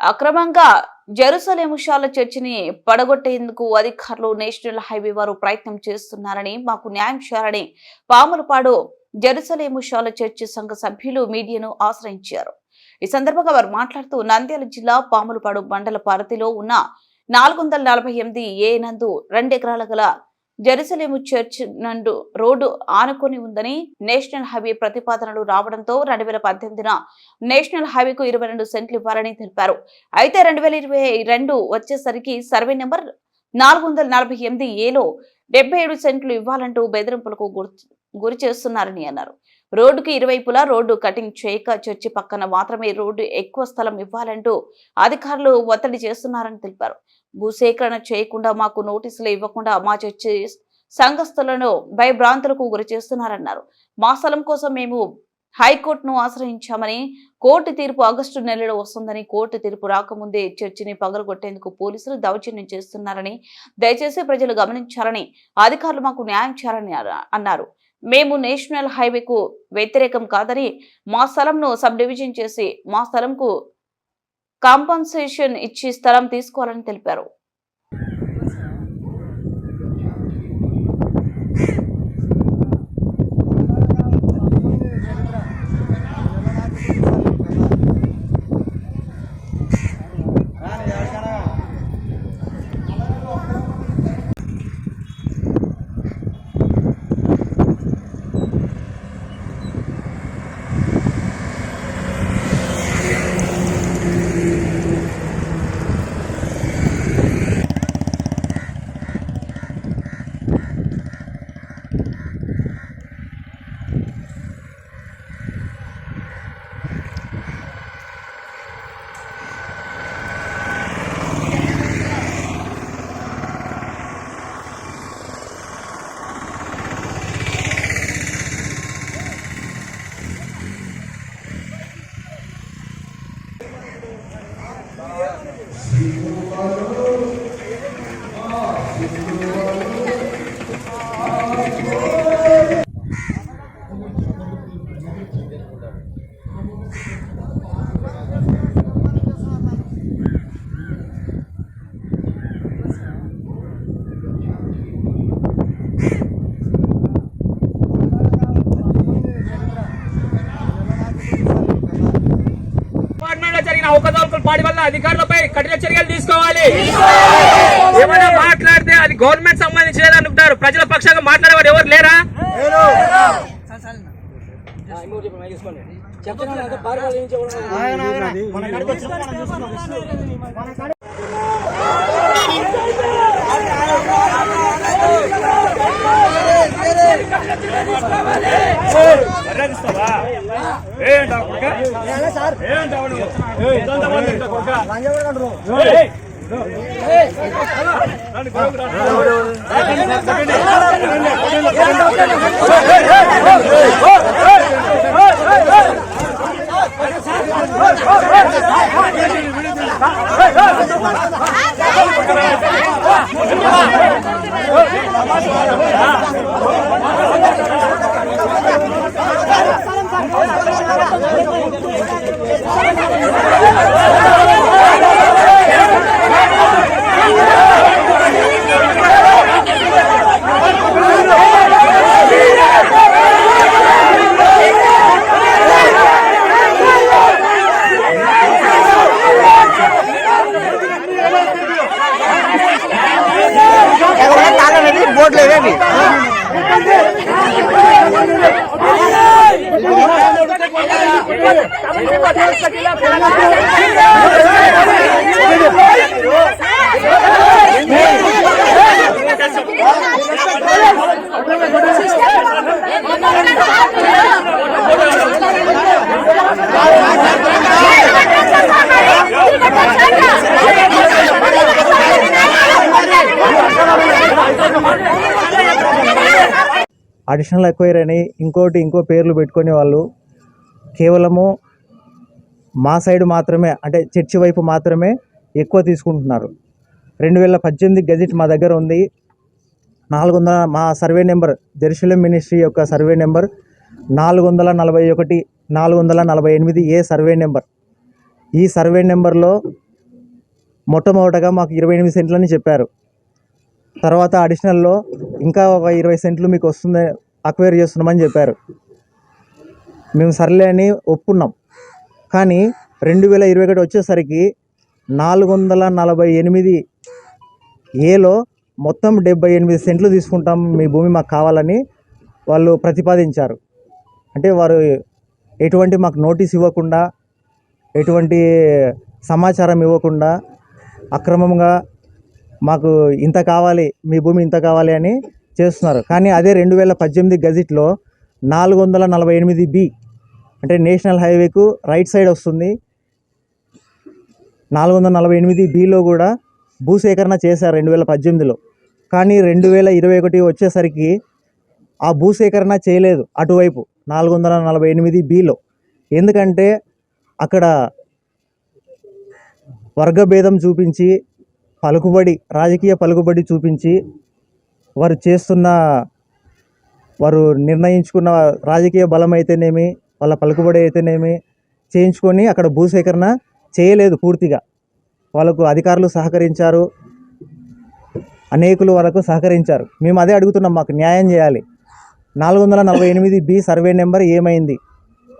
అక్రమంగా జెరూసలేముషాల చర్చిని పడగొట్టేందుకు అధికారులు national highway వారు ప్రయత్నం చేస్తున్నారని మాకు న్యాయం చేయాలని పాములపాడు జెరూసలేముషాల చర్చి సంఘ సభ్యులు మీడియాను ఆశ్రయించారు. ఈ సందర్భంగా వారు మాట్లాడుతూ నంద్యాల జిల్లా పాములపాడు మండల పరిధిలో ఉన్న నాలుగు వందల నలభై ఎనిమిది ఏ నందు రెండెకరాల గల జెరూసలేము చర్చ్ నందు రోడ్డు ఆనుకొని ఉందని నేషనల్ హైవే ప్రతిపాదనలు రావడంతో రెండు వేల పద్దెనిమిదిన నేషనల్ హైవేకు ఇరవై రెండు సెంట్లు ఇవ్వాలని తెలిపారు. అయితే రెండు వేల ఇరవై రెండు వచ్చేసరికి సర్వే నెంబర్ నాలుగు వందల నలభై ఎనిమిది ఏలో డెబ్బై ఏడు సెంట్లు ఇవ్వాలంటూ బెదిరింపులకు గురి గురి చేస్తున్నారని అన్నారు. రోడ్డుకి ఇరువైపులా రోడ్డు కటింగ్ చేయక చర్చి పక్కన మాత్రమే రోడ్డు ఎక్కువ స్థలం ఇవ్వాలంటూ అధికారులు ఒత్తిడి చేస్తున్నారని తెలిపారు. భూసేకరణ చేయకుండా మాకు నోటీసులు ఇవ్వకుండా మా చర్చి సంఘస్థులను భయభ్రాంతులకు గురి చేస్తున్నారన్నారు. మా స్థలం కోసం మేము హైకోర్టును ఆశ్రయించామని కోర్టు తీర్పు ఆగస్టు నెలలో వస్తుందని కోర్టు తీర్పు రాకముందే చర్చిని పగలగొట్టేందుకు పోలీసులు దౌర్జన్యం చేస్తున్నారని దయచేసి ప్రజలు గమనించాలని అధికారులు మాకు న్యాయం చేయాలని అన్నారు. మేము నేషనల్ హైవేకు వ్యతిరేకం కాదని మా స్థలంను సబ్ డివిజన్ చేసి మా స్థలంకు కాంపన్సేషన్ ఇచ్చి స్థలం తీసుకోవాలని తెలిపారు. Senhor, Senhor, అవకతవకలు పాడి వల్ల అధికారులపై కఠిన చర్యలు తీసుకోవాలి. ఏమైనా మాట్లాడితే అది గవర్నమెంట్ సంబంధించినది అనుకుంటారు. ప్రజల పక్షంగా మాట్లాడేవారు ఎవరు లేరా? బోర్డులు అడిషనల్ ఎక్వైర్ అని ఇంకోటి ఇంకో పేర్లు పెట్టుకునే వాళ్ళు కేవలము మా సైడ్ మాత్రమే అంటే చర్చి వైపు మాత్రమే ఎక్కువ తీసుకుంటున్నారు. రెండు వేల పద్దెనిమిది గెజిట్ మా దగ్గర ఉంది. నాలుగు వందల మా సర్వే నెంబర్ జెరూసలం మినిస్ట్రీ యొక్క సర్వే నెంబర్ నాలుగు వందల నలభై ఒకటి నాలుగు వందల నలభై ఎనిమిది ఏ సర్వే నెంబర్ ఈ సర్వే నెంబర్లో మొట్టమొదటగా మాకు ఇరవై ఎనిమిది సెంట్లని చెప్పారు. తర్వాత అడిషనల్లో ఇంకా ఒక ఇరవై సెంట్లు మీకు వస్తుంది అక్వైర్ చేస్తున్నామని చెప్పారు. మేము సర్లే అని ఒప్పుకున్నాం. కానీ రెండు వేల ఇరవై ఒకటి వచ్చేసరికి నాలుగు వందల నలభై ఎనిమిది ఏలో మొత్తం డెబ్బై ఎనిమిది సెంట్లు తీసుకుంటాం మీ భూమి మాకు కావాలని వాళ్ళు ప్రతిపాదించారు. అంటే వారు ఎటువంటి మాకు నోటీస్ ఇవ్వకుండా ఎటువంటి సమాచారం ఇవ్వకుండా అక్రమంగా మాకు ఇంత కావాలి మీ భూమి ఇంత కావాలి అని చేస్తున్నారు. కానీ అదే రెండు వేల పద్దెనిమిది గజిట్లో నాలుగు వందల నలభై ఎనిమిది బి అంటే నేషనల్ హైవేకు రైట్ సైడ్ వస్తుంది. నాలుగు వందల నలభై ఎనిమిది బిలో కూడా భూసేకరణ చేశారు రెండు వేల పద్దెనిమిదిలో. కానీ రెండు వేల ఇరవై ఒకటి వచ్చేసరికి ఆ భూసేకరణ చేయలేదు అటువైపు నాలుగు వందల నలభై ఎనిమిది బిలో. ఎందుకంటే అక్కడ వర్గభేదం చూపించి పలుకుబడి రాజకీయ పలుకుబడి చూపించి వారు చేస్తున్న వారు నిర్ణయించుకున్న రాజకీయ బలం అయితేనేమి వాళ్ళ పలుకుబడి అయితేనేమి చేయించుకొని అక్కడ భూసేకరణ చేయలేదు పూర్తిగా. వాళ్ళకు అధికారులు సహకరించారు. అనేకులు వాళ్ళకు సహకరించారు. మేము అదే అడుగుతున్నాం మాకు న్యాయం చేయాలి. నాలుగు వందల నలభై ఎనిమిది బి సర్వే నెంబర్ ఏమైంది?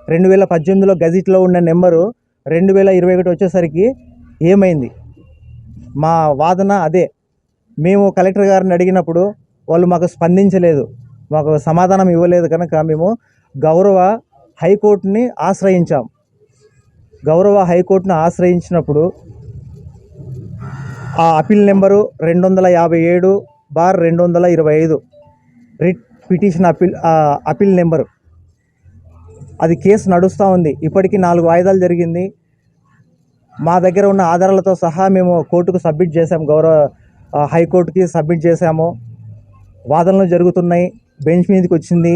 రెండు వేల పద్దెనిమిదిలో గజిట్లో ఉన్న నెంబరు రెండు వేల ఇరవై ఒకటి వచ్చేసరికి ఏమైంది? మా వాదన అదే. మేము కలెక్టర్ గారిని అడిగినప్పుడు వాళ్ళు మాకు స్పందించలేదు. మాకు సమాధానం ఇవ్వలేదు కనుక మేము గౌరవ హైకోర్టుని ఆశ్రయించాం. గౌరవ హైకోర్టును ఆశ్రయించినప్పుడు ఆ అపీల్ నెంబరు రెండు వందల యాభై ఏడు బార్ రెండు వందల ఇరవై ఐదు writ petition appeal appeal number. అది కేసు నడుస్తూ ఉంది. ఇప్పటికీ నాలుగు వాయిదాలు జరిగింది. మా దగ్గర ఉన్న ఆధారాలతో సహా మేము కోర్టుకు సబ్మిట్ చేశాము గౌరవ హైకోర్టుకి సబ్మిట్ చేశాము. వాదనలు జరుగుతున్నాయి బెంచ్ మీదకి వచ్చింది.